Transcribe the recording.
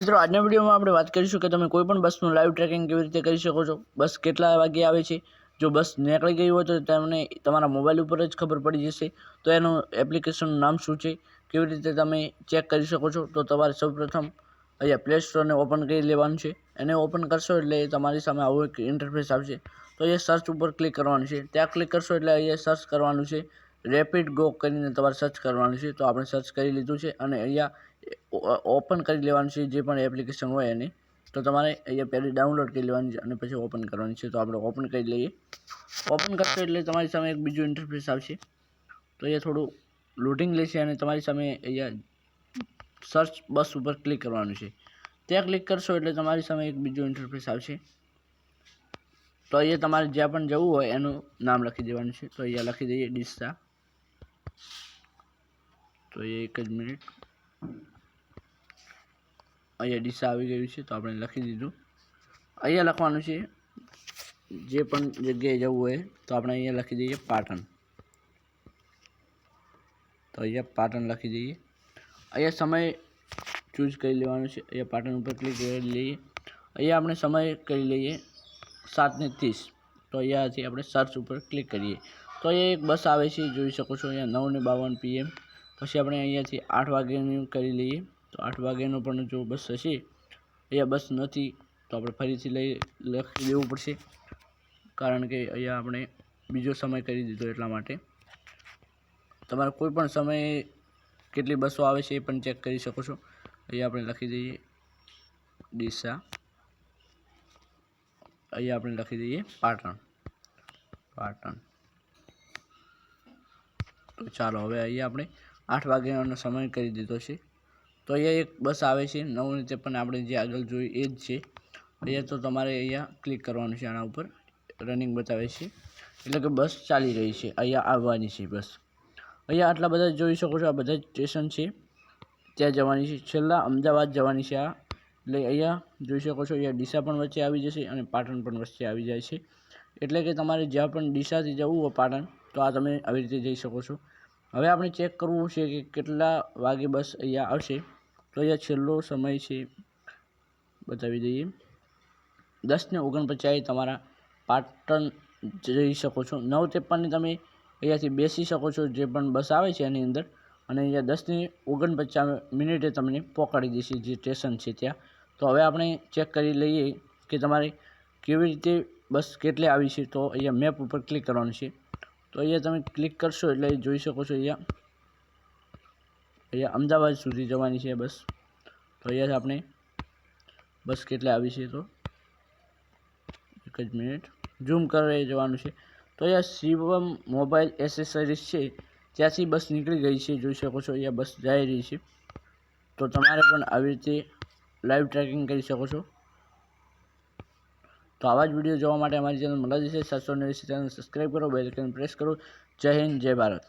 મિત્રો, આજના વિડીયોમાં આપણે વાત કરીશું કે તમે કોઈ પણ બસનું લાઈવ ટ્રેકિંગ કેવી રીતે કરી શકો છો? બસ કેટલા વાગે આવે છે? જો બસ નીકળી ગઈ હોય તો તમને તમારા મોબાઈલ ઉપર જ ખબર પડી જશે. તો એનું એપ્લિકેશનનું નામ શું છે? કેવી રીતે તમે ચેક કરી શકો છો? તો તમારે સૌપ્રથમ અહીંયા પ્લે સ્ટોરને ઓપન કરી લેવાનું છે. એને ઓપન કરશો એટલે તમારી સામે આવું એક ઇન્ટરફેસ આવશે. તો અહીંયા સર્ચ ઉપર ક્લિક કરવાનું છે. ત્યાં ક્લિક કરશો એટલે અહીંયા સર્ચ કરવાનું છે. રેપિડ ગો કરીને તમારે સર્ચ કરવાનું છે, તો આપણે સર્ચ કરી લીધું છે અને અહીંયા ઓપન કરી લેવાનું છે, જે પણ એપ્લિકેશન હોય એની, તો તમારે અહીંયા પહેલી ડાઉનલોડ કરી લેવાની છે અને પછી ઓપન કરવાની છે, તો આપણે ઓપન કરી લઈએ. ઓપન કરશો એટલે તમારી સામે એક બીજું ઇન્ટરફેસ આવશે. તો અહીંયા થોડું લોડિંગ લેશે અને તમારી સામે અહીંયા સર્ચ બસ ઉપર ક્લિક કરવાનું છે. ત્યાં ક્લિક કરશો એટલે તમારી સામે એક બીજું ઇન્ટરફેસ આવશે. તો અહીંયા તમારે જ્યાં પણ જવું હોય એનું નામ લખી દેવાનું છે. તો અહીંયા લખી દઈએ ડિસ્સા તો એ એક જ મિનિટ. અહીંયા ડીસા આવી ગયું છે તો આપણે લખી દીધું. અહીંયા લખવાનું છે, જે પણ જગ્યાએ જવું હોય તો આપણે અહીંયા લખી દઈએ પાટણ. તો અહીંયા પાટણ લખી દઈએ. અહીંયા સમય ચૂઝ કરી લેવાનો છે. અહીંયા પાટણ ઉપર ક્લિક કરી લઈએ. અહીંયા આપણે સમય કરી લઈએ સાતને ત્રીસ. તો અહીંયાથી આપણે સર્ચ ઉપર ક્લિક કરીએ. તો અહીંયા એક બસ આવે છે, જોઈ શકો છો અહીંયા નવને બાવન પીએમ પછી આપણે અહીંયાથી આઠ વાગ્યાની કરી લઈએ. તો આઠ વાગ્યાનો પણ જો બસ હશે, અહીંયા બસ નથી, તો આપણે ફરીથી લઈ, લખી દેવું પડશે. કારણ કે અહીંયા આપણે બીજો સમય કરી દીધો એટલા માટે. તમારે કોઈ પણ સમયે કેટલી બસો આવે છે એ પણ ચેક કરી શકો છો. અહીંયા આપણે લખી દઈએ, ડીસા. અહીંયા આપણે લખી દઈએ, પાટણ. પાટણ. ચાલો, હવે અહીંયા આપણે. આઠ વાગ્યાનો સમય કરી દીધો છે. તો અહીંયા એક બસ આવે છે. નવ રીતે પણ આપણે જે આગળ જોઈ એ જ છે. અહીંયા તો તમારે અહીંયા ક્લિક કરવાનું છે આના ઉપર. રનિંગ બતાવે છે. એટલે કે બસ ચાલી રહી છે. અહીંયા આવવાની છે બસ. અહીંયા આટલા બધા જોઈ શકો છો. આ બધા સ્ટેશન છે. ત્યાં જવાની છે. છેલ્લા અમદાવાદ જવાની છે આ. એટલે અહીંયા જોઈ શકો છો, અહીંયા ડીસા પણ વચ્ચે આવી જશે અને પાટણ પણ વચ્ચે આવી જાય છે. એટલે કે તમારે જ્યાં પણ ડીસાથી જવું હોય પાટણ, તો આ તમે આવી રીતે જઈ શકો છો. હવે આપણે ચેક કરવું છે કે કેટલા વાગે બસ અહીંયા આવશે. તો અહીંયા છેલ્લો સમય છે. બતાવી દઈએ. દસને ઓગણપચાસ તમારા પાટણ જઈ શકો છો. નવ ત્રેપનની તમે અહીંયાથી બેસી શકો છો જે પણ બસ આવે છે એની અંદર. અને અહીંયા દસની ઓગણપચાસ મિનિટે તમને પહોંચાડી દેશે જે સ્ટેશન છે ત્યાં. તો હવે આપણે ચેક કરી લઈએ કે તમારે કેવી રીતે બસ કેટલે આવી છે. તો અહીંયા મેપ ઉપર ક્લિક કરવાનું છે. તો અહીંયા તમે ક્લિક કરશો એટલે જોઈ શકો છો અહીંયા. અહીંયા અમદાવાદ સુધી જવાની છે બસ. તો અહીંયા આપણે બસ કેટલે આવી છે તો? એક જ મિનિટ. ઝૂમ કરી જવાનું છે. તો અહીંયા શિવમ મોબાઈલ એસેસરીઝ છે. ત્યાંથી બસ નીકળી ગઈ છે. જોઈ શકો છો અહીંયા બસ જઈ રહી છે. તો તમારે પણ આવી રીતે લાઈવ ટ્રેકિંગ કરી શકો છો. તો આવા જ વીડિયો જોવા માટે અમારી ચેનલ મળા જશે સાતસો નેવું ચેનલ સબસ્ક્રાઈબ કરો, બેલ આઇકન પ્રેસ કરો. જય હિન્દ, જય ભારત.